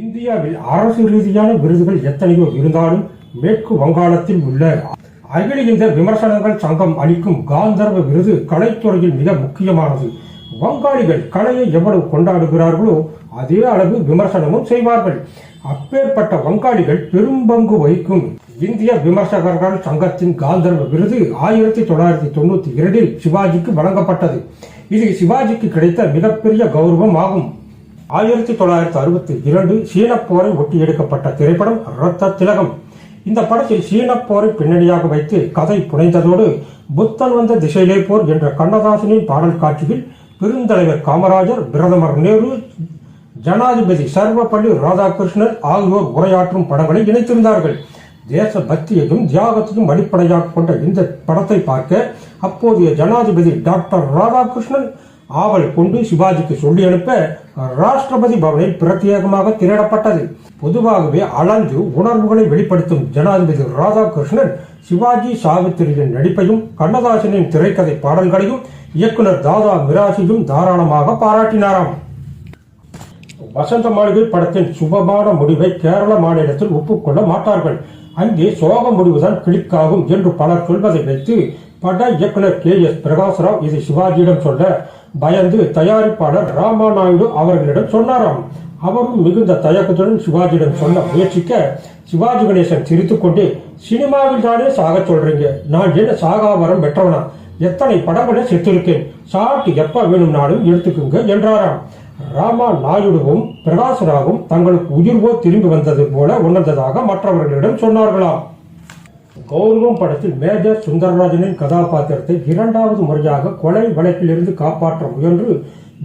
இந்தியாவில் அரசு ரீதியான விருதுகள் எத்தனையோ இருந்தாலும் மேற்கு வங்காளத்தில் உள்ள அகில இந்த விமர்சனங்கள் சங்கம் அளிக்கும் காந்தர்வ விருது கலைத்துறையில் மிக முக்கியமானது. வங்காளிகள் கலையை எவ்வளவு கொண்டாடுகிறார்களோ அதே அளவு விமர்சனமும் செய்வார்கள். அப்பேற்பட்ட வங்காளிகள் பெரும்பங்கு வகிக்கும் இந்திய விமர்சகர்கள் சங்கத்தின் காந்தர்வ விருது ஆயிரத்தி தொள்ளாயிரத்தி தொண்ணூத்தி இரண்டில் சிவாஜிக்கு வழங்கப்பட்டது. இது சிவாஜிக்கு கிடைத்த மிகப்பெரிய கௌரவம் ஆகும். ஆயிரத்தி தொள்ளாயிரத்தி அறுபத்தி இரண்டு சீனப் போரை ஒட்டி எடுக்கப்பட்ட திரைப்படம் ரத்த திலகம். இந்த படத்தில் சீனப்போரை பின்னணியாக வைத்து கதை புனைந்ததோடு புத்தன் வந்த திசையிலே போர் என்ற கண்ணதாசனின் பாடல் காட்சியில் பெருந்தலைவர் காமராஜர் பிரதமர் நேரு ஜனாதிபதி சர்வப்பள்ளி ராதாகிருஷ்ணன் ஆகியோர் உரையாற்றும் படங்களை இணைத்திருந்தார்கள். தேச பக்தியையும் தியாகத்தையும் அடிப்படையாக கொண்ட இந்த படத்தை பார்க்க அப்போதைய ஜனாதிபதி டாக்டர் ராதாகிருஷ்ணன் ஆவல் கொண்டு சிவாஜிக்கு சொல்லி அனுப்ப ராஷ்டிரபதி பவனில் பிரத்யேகமாக திரையிடப்பட்டது பொதுவாகவே அளந்து உணர்வுகளை வெளிப்படுத்தும் ஜனாதிபதி ராதாகிருஷ்ணன் சிவாஜி சாவித்திரியின் நடிப்பையும் கண்ணதாசனின் திரைக்கதை பாடல்களையும் இயக்குனர் தாதா மிராசியும் தாராளமாக பாராட்டினாராம். வசந்த மாளிகை படத்தின் சுபமான முடிவை கேரள மாநிலத்தில் ஒப்புக்கொள்ள மாட்டார்கள். அங்கே சோக முடிவுதான் கிளிக்காகும் என்று பலர் சொல்வதை வைத்து பட இயக்குனர் கே எஸ் பிரகாஷ்ராவ் இதை சிவாஜியிடம் சொல்ல பயந்து தயாரிப்பாளர் ராமா நாயுடு அவர்களிடம் சொன்னாராம். அவரும் மிகுந்த தயக்கத்துடன் சிவாஜியிடம் சொல்ல முயற்சிக்க சிவாஜி கணேசன் சிரித்துக்கொண்டே சினிமாவில் தானே சாக சொல்றீங்க? நான் என்ன சாகாவரம் பெற்றவனா? எத்தனை படங்களை செத்திருக்கேன்? சாப்பிட்டு எப்ப வேணும்னாலும் எடுத்துக்குங்க என்றாராம். ராமா நாயுடுவும் பிரகாசராவும் தங்களுக்கு உயிர்வோ திரும்பி வந்தது போல உணர்ந்ததாக மற்றவர்களிடம் சொன்னார்களாம். கௌரவம் படத்தில் மேஜர் சுந்தரராஜனின் கதாபாத்திரத்தை இரண்டாவது முறையாக கொலை வழக்கிலிருந்து காப்பாற்ற முயன்று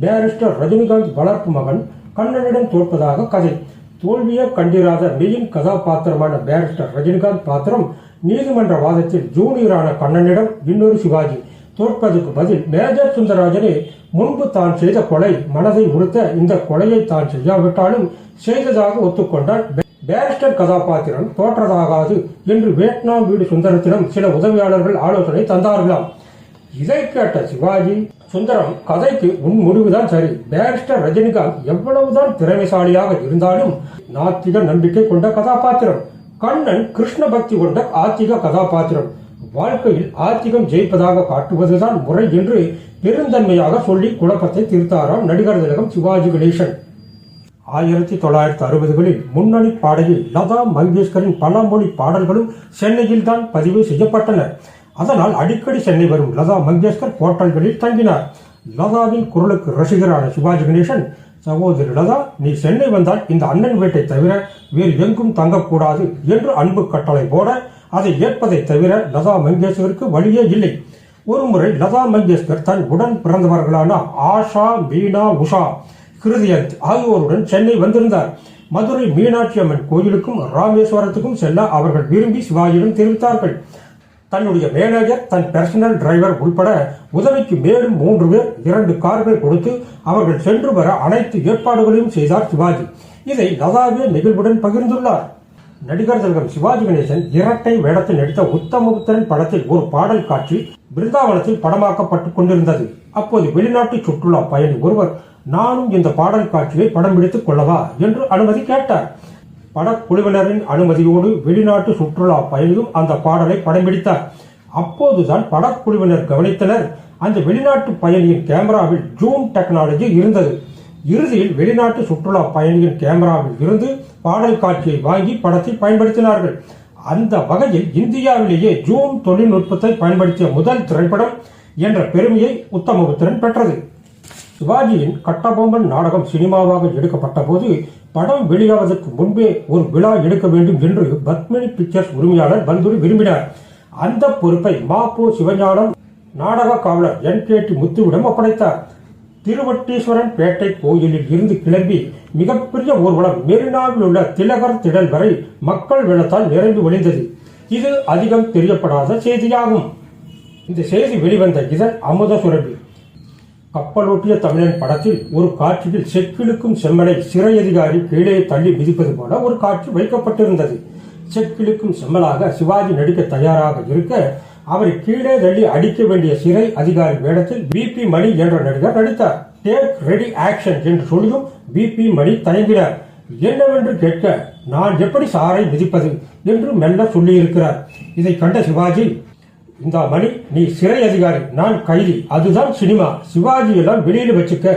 பேரிஸ்டர் ரஜினிகாந்த் வளர்ப்பு மகன் கண்ணனிடம் தோற்பதாக கதை. தோல்வியை கண்டிராத மெயின் கதாபாத்திரமான பேரிஸ்டர் ரஜினிகாந்த் பாத்திரம் நீதிமன்ற வாதத்தில் ஜூனியரான கண்ணனிடம் இன்னொரு சிவாஜி. தோற்பதற்கு பதில் மேஜர் சுந்தரராஜனே முன்பு தான் செய்த கொலை மனதை உறுத்த இந்த கொலையை தான் செய்யாவிட்டாலும் செய்ததாக ஒத்துக்கொண்டார் பேரிஸ்டர் கதாபாத்திரம் தோற்றதாகாது என்று வியட்நாம் வீடு சுந்தரத்திடம் சில உதவியாளர்கள் ஆலோசனை தந்தார்களாம். இதை கேட்ட சிவாஜி சுந்தரம் கதைக்கு உன் முடிவுதான் சரி. பேரிஸ்டர் ரஜினிகாந்த் எவ்வளவுதான் திறமைசாலியாக இருந்தாலும் நாத்திக நம்பிக்கை கொண்ட கதாபாத்திரம். கண்ணன் கிருஷ்ண பக்தி கொண்ட ஆத்திக கதாபாத்திரம். வாழ்க்கையில் ஆத்திகம் ஜெயிப்பதாக காட்டுவதுதான் முறை என்று பெருந்தன்மையாக சொல்லி குழப்பத்தை தீர்த்தாராம் நடிகர் திலகம் சிவாஜி கணேசன். ஆயிரத்தி தொள்ளாயிரத்தி அறுபதுகளில் முன்னணி பாடகி லதா மங்கேஷ்கரின் பல மொழி பாடல்களும் சென்னையில் தான் பதிவு செய்யப்பட்டன. அதனால் அடிக்கடி சென்னை வரும் லதா மங்கேஷ்கர் ஹோட்டல்களில் தங்கினார். லதாவின் குரலுக்கு ரசிகரான சிவாஜி கணேசன் சகோதரி லதா நீ சென்னை வந்தால் இந்த அண்ணன் வீட்டை தவிர வேறு எங்கும் தங்கக்கூடாது என்று அன்பு கட்டளை போட அதை ஏற்பதை தவிர லதா மங்கேஷ்கருக்கு வழியே இல்லை. ஒருமுறை லதா மங்கேஷ்கர் தன் உடன் பிறந்தவர்களான ஆஷா மீனா உஷா கிருதியந்த் ஆகியோருடன் சென்னை வந்திருந்தார். மதுரை மீனாட்சி அம்மன் கோயிலுக்கும் ராமேஸ்வரத்துக்கும் செல்ல அவர்கள் விரும்பி சிவாஜியிடம் தெரிவித்தார்கள். தன்னுடைய மேனேஜர் தன் பர்சனல் டிரைவர் உட்பட உதவிக்கு மேலும் மூன்று பேர் இரண்டு கார்கள் கொடுத்து அவர்கள் சென்று வர அனைத்து ஏற்பாடுகளையும் செய்தார் சிவாஜி. இதை லதாவே நெகிழ்வுடன் பகிர்ந்துள்ளார். நடிகர் திலகம் சிவாஜி கணேசன் இரட்டை வேடத்தில் நடித்த உத்தமபுத்திரன் படத்தில் ஒரு பாடல் காட்சி பிருந்தாவனத்தில் படமாக்கப்பட்டுக் கொண்டிருந்தது. அப்போது வெளிநாட்டு சுற்றுலா பயணி ஒருவர் நானும் இந்த பாடல் காட்சியை படம் பிடித்துக் கொள்ளவா? என்று அனுமதி கேட்டார். படக்குழுவினரின் அனுமதியோடு வெளிநாட்டு சுற்றுலா பயணியும் அந்த பாடலை படம் பிடித்தார். அப்போதுதான் படக்குழுவினர் கவனித்தனர். அந்த வெளிநாட்டு பயணியின் கேமராவில் ஜூம் டெக்னாலஜி இருந்தது. இறுதியில் வெளிநாட்டு சுற்றுலா பயணியின் கேமராவில் இருந்து பாடல் காட்சியை வாங்கி படத்தை பயன்படுத்தினார்கள். அந்த வகையில் இந்தியாவிலேயே ஜூம் தொழில்நுட்பத்தை பயன்படுத்திய முதல் திரைப்படம் என்ற பெருமையை உத்தமபுத்திரன் பெற்றது. சிவாஜியின் கட்டபொம்மன் நாடகம் சினிமாவாக எடுக்கப்பட்ட போது படம் வெளியாவதற்கு முன்பே ஒரு விழா எடுக்க வேண்டும் என்று பத்மினி பிக்சர்ஸ் உரிமையாளர் பந்துரி விரும்பினார். அந்த பொறுப்பை மாப்போ சிவஞானம் நாடக காவலர் என் கே டி முத்துவிடம் ஒப்படைத்தார். திருவட்டீஸ்வரன் பேட்டை கோயிலில் இருந்து கிளம்பி மிகப்பெரிய ஊர்வலம் மெரினாவில் உள்ள திலகர் திடல் வரை மக்கள் வெள்ளத்தால் நிரம்பி ஒளிந்தது. இது அதிகம் தெரியப்படாத செய்தியாகும். இந்த செய்தி வெளிவந்த இதழ் அமுத சுரபி கப்பலோட்டிய தமிழன் படத்தில் ஒரு காட்சியில் செக்கிழுக்கும் செம்மலை சிறை அதிகாரி கீழே தள்ளி மிதிப்பது போல ஒரு காட்சி வைக்கப்பட்டிருந்தது. செக்கிழுக்கும் செம்மலாக சிவாஜி நடிக்க தயாராக இருக்க அவரை கீழே தள்ளி அடிக்க வேண்டிய சிறை அதிகாரி வேடத்தில் பிபி மணி என்ற நடிகர் நடித்தார். டேக் ரெடி ஆக்ஷன் என்று சொல்லியும் பிபி மணி தயங்கினார். என்னவென்று கேட்க நான் எப்படி சாரை மிதிப்பது என்று மெல்ல சொல்லியிருக்கிறார். இதை கண்ட சிவாஜி இந்த மணி நீ சிறை அதிகாரி நான் கைதி. அதுதான் சினிமா. சிவாஜி எல்லாம் வச்சுக்க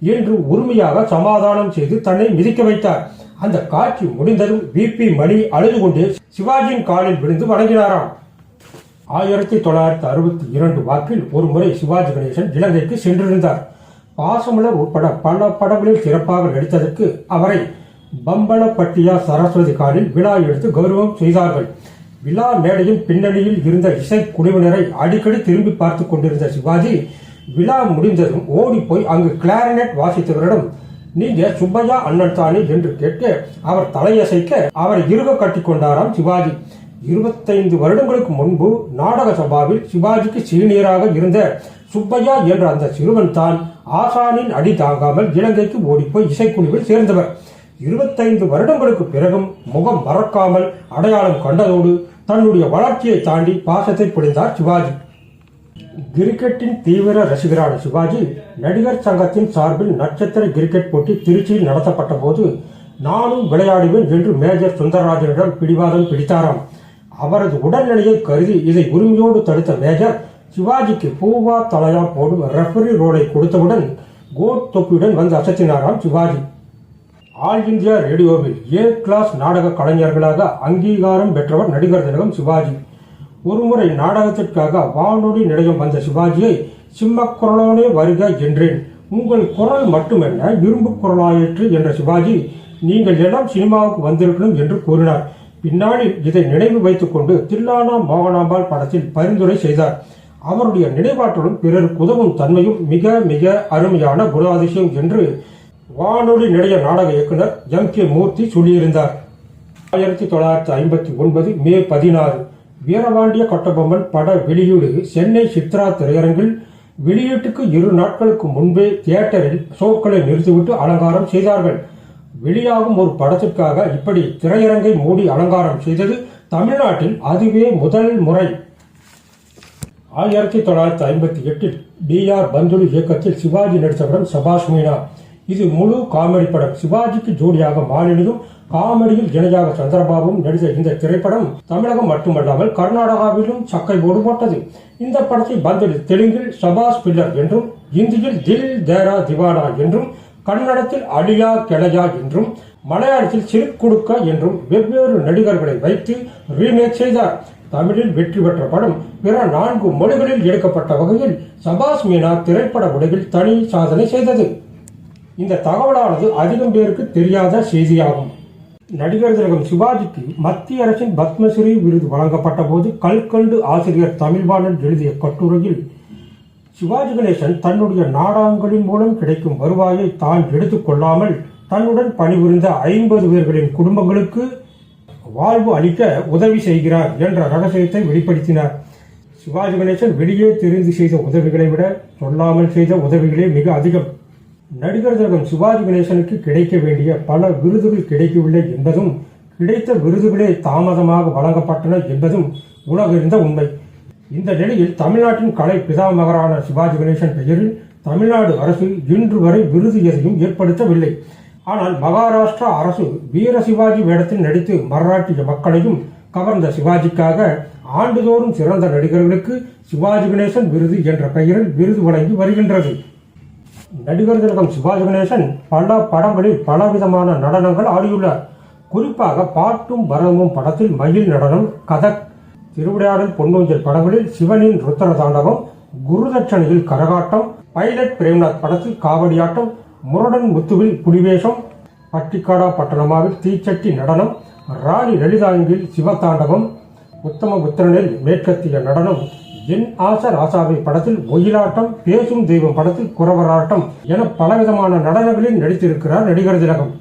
என்று உரிமையாக சமாதானம் செய்து தன்னை மிதிக்க வைத்தார். அந்த காட்சி முடிந்ததும் பிபி மணி அழுது கொண்டு சிவாஜியின் காலில் விழுந்து வணங்கினாராம். ஆயிரத்தி தொள்ளாயிரத்தி அறுபத்தி இரண்டு வாக்கில் ஒரு முறை சிவாஜி கணேசன் இலங்கைக்கு சென்றிருந்தார். பாசமலர் உட்பட பல படங்களில் சிறப்பாக நடித்ததற்கு அவரை பம்பளப்பட்டியா சரஸ்வதி காலில் விழா எடுத்து கௌரவம் செய்தார்கள். விழா மேடையின் பின்னணியில் இருந்த இசை குழுவினரை அடிக்கடி திரும்பி பார்த்து கொண்டிருந்த சிவாஜி விழா முடிந்ததும் ஓடி போய் அங்கு கிளாரினெட் வாசித்தவரிடம் நீங்க சுப்பையா அண்ணன் தானே? என்று கேட்க அவர் தலையசைக்க அவரை இருக கட்டிக்கொண்டாராம் சிவாஜி. இருபத்தைந்து வருடங்களுக்கு முன்பு நாடக சபாவில் சிவாஜிக்கு சீனியராக இருந்த சுப்பையா என்ற அந்த சிறுவன் தான் ஆசானின் அடி தாங்காமல் இலங்கைக்கு ஓடிப்போய் இசைக்குழுவில் சேர்ந்தவர். இருபத்தைந்து வருடங்களுக்கு பிறகும் முகம் மறக்காமல் அடையாளம் கண்டதோடு தன்னுடைய வளர்ச்சியை தாண்டி பாசத்தை பொழிந்தார் சிவாஜி. கிரிக்கெட்டின் தீவிர ரசிகரான சிவாஜி நடிகர் சங்கத்தின் சார்பில் நட்சத்திர கிரிக்கெட் போட்டி திருச்சியில் நடத்தப்பட்ட போது நானும் விளையாடுவேன் என்று மேஜர் சுந்தரராஜனிடம் பிடிவாதம் பிடித்தாராம். அவரது உடல்நிலையை கருதி இதை உரிமையோடு தடுத்த மேஜர் சிவாஜிக்கு பூவா தலையா போடும் ரெஃபரி ரோலை கொடுத்தவுடன் கோட் தொப்பியுடன் வந்து அசத்தினாராம் சிவாஜி. ஆல் இந்தியா ரேடியோவில் ஏ கிளாஸ் நாடக கலைஞர்களாக அங்கீகாரம் பெற்றவர் நடிகர் திலகம் சிவாஜி. ஒருமுறை நாடகத்திற்காக வானொலி நிலையம் வந்த சிவாஜியை சிம்மக்குரலோனே வருக என்றேன். உங்கள் குரல் மட்டுமல்ல இரும்பு குரலாயிற்று என்ற சிவாஜி நீங்கள் எல்லாம் சினிமாவுக்கு வந்திருக்கணும் என்று கூறினார். பின்னாளில் இதை நினைவு வைத்துக் கொண்டு தில்லானா மோகனாம்பாள் படத்தில் பரிந்துரை செய்தார். அவருடைய நினைவாற்றலும் பிறருக்கு உதவும் தன்மையும் மிக மிக அருமையான குணாதிசயம் என்று வானொலி நிலைய நாடக இயக்குனர் எம் கே மூர்த்தி சொல்லியிருந்தார். ஆயிரத்தி தொள்ளாயிரத்தி ஐம்பத்தி ஒன்பது மே பதினாறு வீரபாண்டிய கட்டபொம்மன் பட வெளியீடு சென்னை சித்ரா திரையரங்கில் வெளியீட்டுக்கு இரு நாட்களுக்கு முன்பே தியேட்டரில் ஷோக்களை நிறுத்திவிட்டு அலங்காரம் செய்தார்கள். வெளியாகும் ஒரு படத்திற்காக இப்படி திரையரங்கை மூடி அலங்காரம் செய்தது தமிழ்நாட்டில் அதுவே முதல் முறை. ஆயிரத்தி தொள்ளாயிரத்தி ஐம்பத்தி எட்டில் பி ஆர் பந்துலு இயக்கத்தில் சிவாஜி நடித்த படம் சபாஷ் மீனா. இது முழு காமெடி படம். சிவாஜிக்கு ஜோடியாக மாலினியும் காமெடியில் இணையாக சந்திரபாபுவும் நடித்த இந்த திரைப்படம் தமிழகம் மட்டுமல்லாமல் கர்நாடகாவிலும் சக்கை போடு போட்டது இந்த படத்தை பந்துலு தெலுங்கில் சபாஷ் பில்லர் என்றும் இந்தியில் தில் தேரா திவானா என்றும் கன்னடத்தில் அலிலா கெளையா என்றும் மலையாளத்தில் சிறு குடுக்கா என்றும் வெவ்வேறு நடிகர்களை வைத்து ரீமேக் செய்தார். தமிழில் வெற்றி பெற்ற படம் பிற நான்கு மொழிகளில் எடுக்கப்பட்ட வகையில் சபாஸ் மீனா திரைப்பட உலகில் தனி சாதனை செய்தது. இந்த தகவலானது அதிகம் பேருக்கு தெரியாத செய்தியாகும். நடிகர் திலகம் சிவாஜிக்கு மத்திய அரசின் பத்மஸ்ரீ விருது வழங்கப்பட்ட போது கல்கண்டு ஆசிரியர் தமிழ்வாணன் எழுதிய கட்டுரையில் சிவாஜி கணேசன் தன்னுடைய நாடகங்களின் மூலம் கிடைக்கும் வருவாயை தான் எடுத்துக்கொள்ளாமல் தன்னுடன் பணிபுரிந்த ஐம்பது பேர்களின் குடும்பங்களுக்கு வாழ்வு அளிக்க உதவி செய்கிறார் என்ற ரகசியத்தை வெளிப்படுத்தினார். சிவாஜி கணேசன் வெளியே தெரிந்து செய்த உதவிகளை விட சொல்லாமல் செய்த உதவிகளே மிக அதிகம். நடிகர் திலகம் சிவாஜி கணேசனுக்கு கிடைக்க வேண்டிய பல விருதுகள் கிடைக்கவில்லை என்பதும் கிடைத்த விருதுகளே தாமதமாக வழங்கப்பட்டன என்பதும் உலகறிந்த உண்மை. இந்த நிலையில் தமிழ்நாட்டின் கலை பிதாமகரான சிவாஜி கணேசன் பெயரில் தமிழ்நாடு அரசு இன்று வரை விருது எதையும் ஏற்படுத்தவில்லை. ஆனால் மகாராஷ்டிரா அரசு வீர சிவாஜி வேடத்தில் நடித்து மராட்டிய மக்களையும் கவர்ந்த சிவாஜிக்காக ஆண்டுதோறும் சிறந்த நடிகர்களுக்கு சிவாஜி கணேசன் விருது என்ற பெயரில் விருது வழங்கி வருகின்றது. நடிகர் திலகம் சிவாஜி கணேசன் பல படங்களில் பலவிதமான நடனங்கள் ஆடியுள்ளார். குறிப்பாக பாட்டும் பரதமும் படத்தில் மயில் நடனம் கதக் திருவிடையாடல் பொன்னூஞ்சல் படங்களில் சிவனின் ருத்ர தாண்டவம் குருதட்சணையில் கரகாட்டம் பைலட் பிரேம்நாத் படத்தில் காவடியாட்டம் முரடன் முத்துவில் புலிவேஷம் பட்டிக்காடா பட்டணமாவில் தீச்சட்டி நடனம் ராணி லலிதாங்கில் சிவதாண்டவம் உத்தம புத்திரனில் மேற்கத்திய நடனம் என் ஆச ராசாவை படத்தில் ஒயிலாட்டம் பேசும் தெய்வம் படத்தில் குறவராட்டம் என பலவிதமான நடனங்களில் நடித்திருக்கிறார் நடிகர் திலகம்.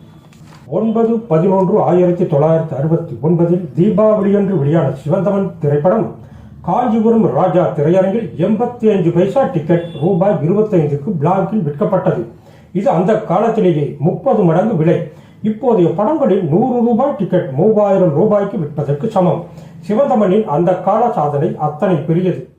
ஒன்பது பதினொன்று ஆயிரத்தி தொள்ளாயிரத்தி அறுபத்தி ஒன்பதில் தீபாவளியன்று வெளியான சிவந்தவன் திரைப்படம் காஞ்சிபுரம் ராஜா திரையரங்கில் எண்பத்தி அஞ்சு பைசா டிக்கெட் ரூபாய் இருபத்தைந்துக்கு பிளாக்கில் விற்கப்பட்டது. இது அந்த காலத்திலேயே முப்பது மடங்கு விலை. இப்போதைய படங்களில் நூறு ரூபாய் டிக்கெட் மூவாயிரம் ரூபாய்க்கு விற்பதற்கு சமம். சிவந்தமனின் அந்த கால சாதனை அத்தனை பெரியது.